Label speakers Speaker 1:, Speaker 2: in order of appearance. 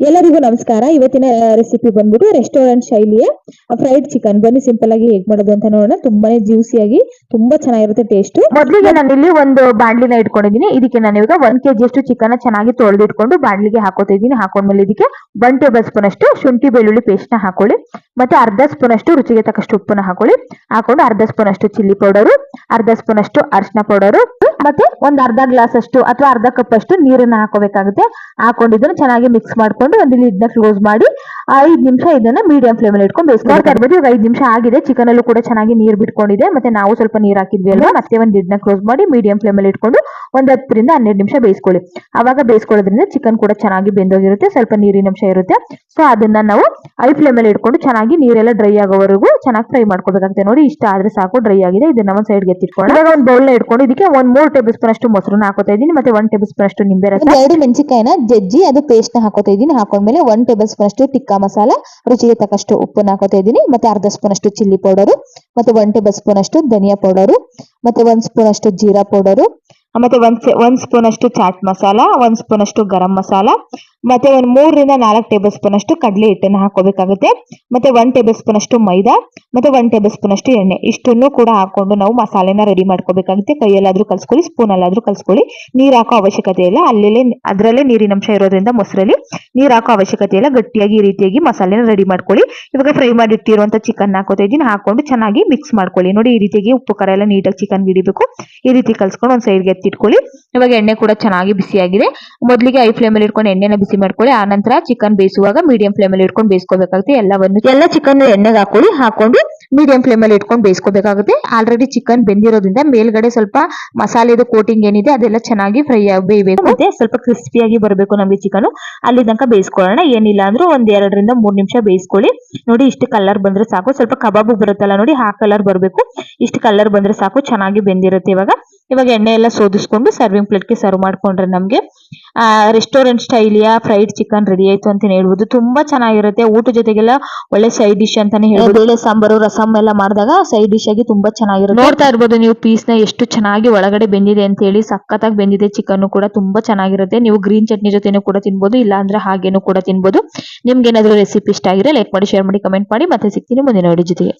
Speaker 1: ಎಲ್ಲರಿಗೂ ನಮಸ್ಕಾರ. ಇವತ್ತಿನ ರೆಸಿಪಿ ಬಂದ್ಬಿಟ್ಟು ರೆಸ್ಟೋರೆಂಟ್ ಶೈಲಿಯ ಫ್ರೈಡ್ ಚಿಕನ್ ಬನ್ನಿ ಸಿಂಪಲ್ ಆಗಿ ಹೇಗ್ ಮಾಡೋದು ಅಂತ ನೋಡೋಣ. ತುಂಬಾನೇ ಜ್ಯೂಸಿಯಾಗಿ ತುಂಬಾ ಚೆನ್ನಾಗಿರುತ್ತೆ ಟೇಸ್ಟ್
Speaker 2: ಮೊದಲಿಗೆ ನಾನು ಇಲ್ಲಿ ಒಂದು ಬಾಂಡ್ಲಿನ ಇಟ್ಕೊಂಡಿದ್ದೀನಿ. ಇದಕ್ಕೆ ನಾನು ಇವಾಗ ಒಂದ್ ಕೆಜಿ ಅಷ್ಟು ಚಿಕನ್ ಚೆನ್ನಾಗಿ ತೊಳೆದಿಟ್ಕೊಂಡು ಬಾಂಡ್ಲಿಗೆ ಹಾಕೋತಿದ್ದೀನಿ. ಹಾಕೊಂಡ್ಮೇಲೆ ಇದಕ್ಕೆ ಒನ್ ಟೇಬಲ್ ಸ್ಪೂನ್ ಅಷ್ಟು ಶುಂಠಿ ಬೆಳ್ಳುಳ್ಳಿ ಪೇಸ್ಟ್ನ ಹಾಕೊಳ್ಳಿ. ಮತ್ತೆ ಅರ್ಧ ಸ್ಪೂನ್ ಅಷ್ಟು ರುಚಿಗೆ ತಕ್ಕಷ್ಟು ಉಪ್ಪನ್ನ ಹಾಕೊಳ್ಳಿ. ಹಾಕೊಂಡು ಅರ್ಧ ಸ್ಪೂನ್ ಅಷ್ಟು ಚಿಲ್ಲಿ ಪೌಡರು ಅರ್ಧ ಸ್ಪೂನ್ ಅಷ್ಟು ಅರ್ಶಿನ ಪೌಡರು ಮತ್ತೆ ಒಂದ್ ಅರ್ಧ ಗ್ಲಾಸ್ ಅಷ್ಟು ಅಥವಾ ಅರ್ಧ ಕಪ್ ಅಷ್ಟು ನೀರನ್ನ ಹಾಕೋಬೇಕಾಗುತ್ತೆ. ಹಾಕೊಂಡಿದ್ದನ್ನ ಚೆನ್ನಾಗಿ ಮಿಕ್ಸ್ ಮಾಡ್ಕೊಂಡು ಒಂದು ಲಿಡ್ನ ಕ್ಲೋಸ್ ಮಾಡಿ ಐದ್ ನಿಮಿಷ ಇದನ್ನ ಮೀಡಿಯಂ ಫ್ಲೇಮಲ್ಲಿ ಇಟ್ಕೊಂಡು ಬೇಯಿಸ್ಕೊಂಡು ಇರ್ಬೋದು ಇವಾಗ ಐದು ನಿಮಿಷ ಆಗಿದೆ. ಚಿಕನ್ ಅಲ್ಲೂ ಕೂಡ ಚೆನ್ನಾಗಿ ನೀರು ಬಿಟ್ಕೊಂಡಿದೆ. ಮತ್ತೆ ನಾವು ಸ್ವಲ್ಪ ನೀರು ಹಾಕಿದ್ವಿ ಅಲ್ವಾ ಮತ್ತೆ ಒಂದು ಇಡ್ನ ಕ್ಲೋಸ್ ಮಾಡಿ ಮೀಡಿಯಂ ಫ್ಲೇಮಲ್ಲಿ ಇಟ್ಕೊಂಡು ಒಂದು ಹತ್ತರಿಂದ ಹನ್ನೆರಡು ನಿಮಿಷ ಬೇಯಿಸ್ಕೊಳ್ಳಿ. ಅವಾಗ ಬೇಯಿಸ್ಕೊಳ್ಳೋದ್ರಿಂದ ಚಿಕನ್ ಕೂಡ ಚೆನ್ನಾಗಿ ಬೆಂದೋಗಿರುತ್ತೆ. ಸ್ವಲ್ಪ ನೀರಿನ ಅಂಶ ಇರುತ್ತೆ. ಸೊ ಅದನ್ನ ನಾವು ಐ ಫ್ಲೇಮ್ ಅಲ್ಲಿ ಇಟ್ಕೊಂಡು ಚೆನ್ನಾಗಿ ನೀರೆಲ್ಲ ಡ್ರೈ ಆಗೋವರೆಗೂ ಚೆನ್ನಾಗಿ ಫ್ರೈ ಮಾಡ್ಕೋಬೇಕಾಗುತ್ತೆ ನೋಡಿ ಇಷ್ಟ ಆದ್ರೆ ಸಾಕು ಡ್ರೈ ಆಗಿದೆ. ಇದನ್ನ ಒಂದ್ ಸೈಡ್ ಎತ್ತಿಟ್ಕೊಂಡು ಇವಾಗ ಒಂದು ಬೌಲ್ನ ಇಟ್ಕೊಂಡು ಇದಕ್ಕೆ ಒಂದ್ ಮೂರ್ ಟೇಬಲ್ ಸ್ಪೂನ್ ಅಷ್ಟು ಮೊಸರನ್ನ ಹಾಕೋತಾ ಇದ್ದೀನಿ. ಮತ್ತೆ ಒಂದ್ ಟೇಬಲ್ ಸ್ಪೂನ್ ಅಷ್ಟು ನಿಂಬೆ ರಸ.
Speaker 1: ಒಂದ್ ಎರಡು ಮೆಣಸಿನಕಾಯಿನ ಜಜ್ಜಿ ಅದು ಪೇಸ್ಟ್ನ ಹಾಕೋತಾ ಇದ್ದೀನಿ. ಹಾಕೊಂಡ್ಮೇಲೆ ಒನ್ ಟೇಬಲ್ ಸ್ಪೂನ್ ಅಷ್ಟು ಟಿಕ್ಕಾ ಮಸಾಲ, ರುಚಿಗೆ ತಕ್ಕಷ್ಟು ಉಪ್ಪನ್ನ ಹಾಕೋತಾ ಇದ್ದೀನಿ. ಮತ್ತೆ ಅರ್ಧ ಸ್ಪೂನ್ ಅಷ್ಟು ಚಿಲ್ಲಿ ಪೌಡರು, ಮತ್ತೆ ಒನ್ ಟೇಬಲ್ ಸ್ಪೂನ್ ಅಷ್ಟು ಧನಿಯಾ ಪೌಡರು, ಮತ್ತೆ ಒಂದ್ ಸ್ಪೂನ್ ಅಷ್ಟು ಜೀರಾ ಪೌಡರು ಮತ್ತೆ ಒಂದ್ ಒಂದ್ ಸ್ಪೂನ್ ಅಷ್ಟು ಚಾಟ್ ಮಸಾಲ, ಒಂದ್ ಸ್ಪೂನ್ ಅಷ್ಟು ಗರಂ ಮಸಾಲ, ಮತ್ತೆ ಒಂದ್ ಮೂರರಿಂದ ನಾಲ್ಕು ಟೇಬಲ್ ಸ್ಪೂನ್ ಅಷ್ಟು ಕಡಲೆ ಹಿಟ್ಟನ್ನ ಹಾಕೋಬೇಕಾಗುತ್ತೆ ಮತ್ತೆ ಒಂದ್ ಟೇಬಲ್ ಸ್ಪೂನ್ ಅಷ್ಟು ಮೈದಾ, ಮತ್ತೆ ಒಂದ್ ಟೇಬಲ್ ಸ್ಪೂನ್ ಅಷ್ಟು ಎಣ್ಣೆ. ಇಷ್ಟನ್ನು ಕೂಡ ಹಾಕೊಂಡು ನಾವು ಮಸಾಲೆನ ರೆಡಿ ಮಾಡ್ಕೋಬೇಕಾಗುತ್ತೆ. ಕೈಯಲ್ಲಾದ್ರೂ ಕಲ್ಸ್ಕೊಳ್ಳಿ ಸ್ಪೂನ್ ಅಲ್ಲಾದ್ರೂ ಕಲ್ಸ್ಕೊಳ್ಳಿ. ನೀರ್ ಹಾಕೋ ಅವಶ್ಯಕತೆ ಇಲ್ಲ. ಅಲ್ಲೇ ಅದ್ರಲ್ಲೇ ನೀರಿನ ಅಂಶ ಇರೋದ್ರಿಂದ ಮೊಸರಲ್ಲಿ ನೀರ್ ಹಾಕೋ ಅವಶ್ಯಕತೆ ಇಲ್ಲ. ಗಟ್ಟಿಯಾಗಿ ಈ ರೀತಿಯಾಗಿ ಮಸಾಲೆನ ರೆಡಿ ಮಾಡ್ಕೊಳ್ಳಿ. ಇವಾಗ ಫ್ರೈ ಮಾಡಿಟ್ಟಿರುವಂತ ಚಿಕನ್ ಹಾಕೋತಾ ಇದ್ದೀನಿ. ಹಾಕೊಂಡು ಚೆನ್ನಾಗಿ ಮಿಕ್ಸ್ ಮಾಡ್ಕೊಳ್ಳಿ. ನೋಡಿ, ಈ ರೀತಿಯಾಗಿ ಉಪ್ಪು, ಖಾರ ಎಲ್ಲ ನೀಟಾಗಿ ಚಿಕನ್ ಹಿಡಿಬೇಕು. ಈ ರೀತಿ ಕಲ್ಸ್ಕೊಂಡು ಒಂದ್ ಸೈಡ್ಗೆ ಎತ್ತಿಟ್ಕೊಳ್ಳಿ ಇವಾಗ ಎಣ್ಣೆ ಕೂಡ ಚೆನ್ನಾಗಿ ಬಿಸಿಯಾಗಿದೆ. ಮೊದಲಿಗೆ ಐ ಫ್ಲೇಮಲ್ಲಿ ಇಟ್ಕೊಂಡು ಎಣ್ಣೆನ ಬಿಸಿ ಮಾಡ್ಕೊಳ್ಳಿ. ಆ ನಂತರ ಚಿಕನ್ ಬೇಯಿಸುವಾಗ ಮೀಡಿಯಂ ಫ್ಲೇಮಲ್ಲಿ ಇಟ್ಕೊಂಡು ಬೇಯಿಸ್ಕೋಬೇಕಾಗುತ್ತೆ. ಎಲ್ಲವನ್ನು ಎಲ್ಲ ಚಿಕನ್ ಎಣ್ಣೆಗೆ ಹಾಕೊಳ್ಳಿ ಹಾಕೊಂಡು ಮೀಡಿಯಂ ಫ್ಲೇಮಲ್ಲಿ ಇಟ್ಕೊಂಡು ಬೇಯಿಸ್ಕೋಬೇಕಾಗುತ್ತೆ. ಆಲ್ರೆಡಿ ಚಿಕನ್ ಬೆಂದಿರೋದ್ರಿಂದ ಮೇಲ್ಗಡೆ ಸ್ವಲ್ಪ ಮಸಾಲೆದು ಕೋಟಿಂಗ್ ಏನಿದೆ ಅದೆಲ್ಲ ಚೆನ್ನಾಗಿ ಫ್ರೈ ಬೇಯಬೇಕು. ಮತ್ತೆ ಸ್ವಲ್ಪ ಕ್ರಿಸ್ಪಿಯಾಗಿ ಬರಬೇಕು ನಮಗೆ ಚಿಕನ್ ಅಲ್ಲಿ ತನಕ ಬೇಯಿಸ್ಕೊಳ್ಳೋಣ. ಏನಿಲ್ಲ ಅಂದ್ರೂ ಒಂದ್ ಎರಡರಿಂದ ಮೂರ್ ನಿಮಿಷ ಬೇಯಿಸ್ಕೊಳ್ಳಿ. ನೋಡಿ ಇಷ್ಟು ಕಲರ್ ಬಂದ್ರೆ ಸಾಕು. ಸ್ವಲ್ಪ ಕಬಾಬ್ ಬರುತ್ತಲ್ಲ ನೋಡಿ, ಆ ಕಲರ್ ಬರಬೇಕು. ಇಷ್ಟು ಕಲರ್ ಬಂದ್ರೆ ಸಾಕು. ಚೆನ್ನಾಗಿ ಬೆಂದಿರುತ್ತೆ ಇವಾಗ. ಇವಾಗ ಎಣ್ಣೆ ಎಲ್ಲ ಸೋದಿಸ್ಕೊಂಡು ಸರ್ವಿಂಗ್ ಪ್ಲೇಟ್ಗೆ ಸರ್ವ್ ಮಾಡ್ಕೊಂಡ್ರೆ ನಮಗೆ ರೆಸ್ಟೋರೆಂಟ್ ಸ್ಟೈಲಿಯ ಫ್ರೈಡ್ ಚಿಕನ್ ರೆಡಿ ಆಯ್ತು ಅಂತ ಹೇಳ್ಬೋದು. ತುಂಬಾ ಚೆನ್ನಾಗಿರುತ್ತೆ. ಊಟ ಜೊತೆಗೆಲ್ಲ ಒಳ್ಳೆ ಸೈಡ್ ಡಿಶ್ ಅಂತಾನೆ ಹೇಳ್ಬೋದು. ಬೇಳೆ ಸಾಂಬಾರು ರಸಮ್ ಎಲ್ಲ ಮಾಡಿದಾಗ ಸೈಡ್ ಡಿಶ್ ಆಗಿ ತುಂಬಾ ಚೆನ್ನಾಗಿರುತ್ತೆ. ನೋಡ್ತಾ ಇರ್ಬೋದು ನೀವು ಪೀಸ್ನ ಎಷ್ಟು ಚೆನ್ನಾಗಿ ಒಳಗಡೆ ಬೆಂದಿದೆ ಅಂತ ಹೇಳಿ ಸಖತ್ತಾಗಿ ಬೆಂದಿದೆ ಚಿಕನ್ ಕೂಡ ತುಂಬಾ ಚೆನ್ನಾಗಿರುತ್ತೆ. ನೀವು ಗ್ರೀನ್ ಚಟ್ನಿ ಜೊತೆನೂ ಕೂಡ ತಿನ್ಬೋದು ಇಲ್ಲ ಅಂದ್ರೆ ಹಾಗೇನೂ ಕೂಡ ತಿನ್ಬೋದು. ನಿಮ್ಗೆ ಏನಾದ್ರು ರೆಸಿಪಿ ಇಷ್ಟ ಆಗಿದ್ರೆ ಲೈಕ್ ಮಾಡಿ ಶೇರ್ ಮಾಡಿ ಕಮೆಂಟ್ ಮಾಡಿ. ಮತ್ತೆ ಸಿಗ್ತೀನಿ ಮುಂದಿನ ವಿಡಿಯೋ ಜೊತೆಗೆ.